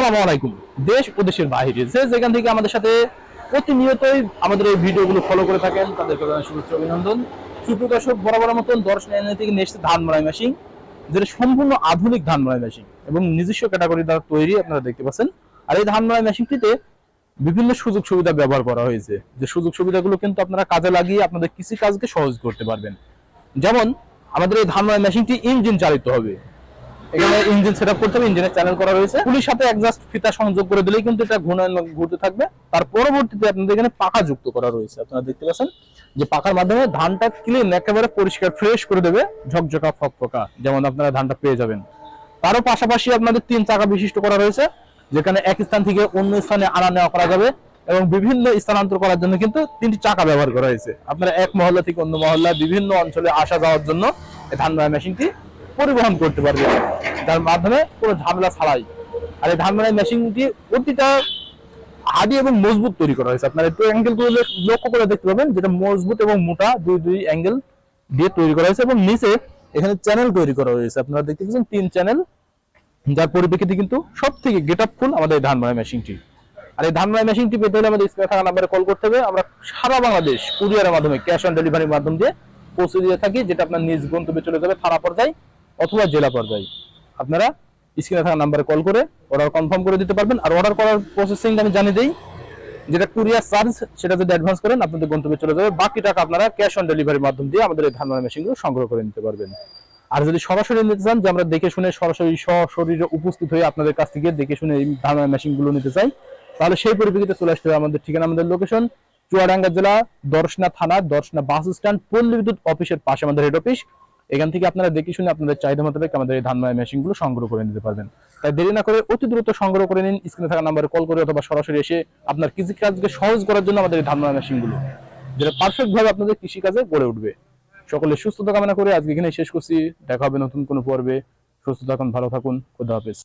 আসসালামু আলাইকুম। দেশ ও দেশের বাইরে যে যেখান থেকে আমাদের সাথে প্রতিনিয়তই আমাদের এই ভিডিওগুলো ফলো করে থাকেন তাদেরকে শুভেচ্ছা অভিনন্দন। সুপ্রিয় দর্শক বরাবর মতন দর্শন এনে থেকে এসেছে ধান মারাই মেশিন যেটা সম্পূর্ণ আধুনিক ধান মারাই মেশিন এবং নিজস্ব ক্যাটাগরি দ্বারা তৈরি আপনারা দেখতে পাচ্ছেন। আর এই ধান মারাই মেশিনটিতে বিভিন্ন সুযোগ সুবিধা ব্যবহার করা হয়েছে। যে সুযোগ সুবিধাগুলো কিন্তু আপনারা কাজে লাগিয়ে আপনাদের কৃষি কাজকে সহজ করতে পারবেন। যেমন, আমাদের এই ধান মারাই মেশিনটি ইঞ্জিন চালিত হবে। এখানে ইঞ্জিন সেটআপ করতে হবে ইঞ্জিনের চ্যানেল করা রয়েছে। পুলির সাথে একজাস্ট ফিতা সংযোগ করে দিলেই কিন্তু এটা ঘূর্ণায়ন ঘুরতে থাকবে। তার পরবর্তীতে আপনাদের এখানে পাখা যুক্ত করা রয়েছে। আপনারা দেখতে পাচ্ছেন যে পাখার মাধ্যমে ধানটা ক্লিন একেবারে পরিষ্কার ফ্রেশ করে দেবে ঝকঝকা, ফকফকা, যেমন আপনারা ধানটা পেয়ে যাবেন। তারও পাশাপাশি আপনাদের তিন চাকা বিশিষ্ট করা রয়েছে, যেখানে এক স্থান থেকে অন্য স্থানে আনা নেওয়া করা যাবে এবং বিভিন্ন স্থানান্তর করার জন্য কিন্তু তিনটি চাকা ব্যবহার করা হয়েছে। আপনারা এক মহল্লা থেকে অন্য মহল্লা বিভিন্ন অঞ্চলে আসা যাওয়ার জন্য ধান মেশিনটি পরিবহন করতে পারবে। যার মাধ্যমে কোনো ঝামেলা ছাড়াই। আর এই ধান মাড়াই মেশিনটি প্রতিটা হাডি এবং মজবুত তৈরি করা হয়েছে। আপনারা একটু অ্যাঙ্গেলগুলো লক্ষ্য করে দেখতে পাবেন যেটা মজবুত এবং মোটা দুই দুই অ্যাঙ্গেল দিয়ে তৈরি করা হয়েছে এবং নিচে এখানে চ্যানেল তৈরি করা হয়েছে। আপনারা দেখতে পাচ্ছেন তিন চ্যানেল যার পরিপ্রেক্ষিতে কিন্তু সব থেকে গেট আপ ফুল আমাদের ধান মাড়াই মেশিনটি। আর এই ধান মাড়াই মেশিনটি পেতে হলে আমাদের স্ক্রিনে থাকা নাম্বারে কল করতে হবে। আমরা সারা বাংলাদেশ কুরিয়ারের মাধ্যমে ক্যাশ অন ডেলিভারির মাধ্যম দিয়ে পৌঁছে দিয়ে থাকি, যেটা আপনার নিজ গন্তব্যে চলে যাবে, থানা পর্যায়ে। অথবা জেলা পর্যায়ে। আপনারা স্ক্রিনে থাকা নাম্বারে কল করে অর্ডার কনফার্ম করে দিতে পারবেন। আর অর্ডার করার প্রসেসিং আমি জানিয়ে দিই, যেটা কুরিয়ার চার্জ সেটা যদি অ্যাডভান্স করেন, আপনাদের গন্তব্যে চলে যাবে। বাকি টাকা আপনারা ক্যাশ অন ডেলিভারির মাধ্যম দিয়ে আমাদের এই ধান মেশিনগুলো সংগ্রহ করে নিতে পারবেন। আর যদি সরাসরি নিতে চান, যে আমরা দেখে শুনে সরাসরি সশরীরে উপস্থিত হয়ে আপনাদের কাছ থেকে দেখে শুনে এই ধান মাড়াই মেশিনগুলো নিতে চাই, তাহলে সেই পরিপ্রেক্ষিতে চলে আসতে হবে আমাদের ঠিকানা, আমাদের লোকেশন চুয়াডাঙ্গা জেলা, দর্শনা থানা, দর্শনা বাস স্ট্যান্ড পল্লী বিদ্যুৎ অফিসের পাশে আমাদের হেড অফিস এখান থেকে আপনারা দেখে শুনে আপনাদের চাহিদা মোতাবেক আমাদের এই ধান মাড়াই মেশিনগুলো সংগ্রহ করে নিতে পারবেন। তাই দেরি না করে অতি দ্রুত সংগ্রহ করে নিন স্ক্রিনে থাকা নাম্বারে কল করে অথবা সরাসরি এসে আপনার কৃষি কাজকে সহজ করার জন্য আমাদের এই ধান মেশিনগুলো, যেটা পারফেক্ট ভাবে আপনাদের কৃষি কাজে গড়ে উঠবে। সকলে সুস্থতা কামনা করে আজকে এখানে শেষ করছি। দেখা হবে নতুন কোনো পর্বে। সুস্থ থাকুন, ভালো থাকুন। খোদা হাফেজ।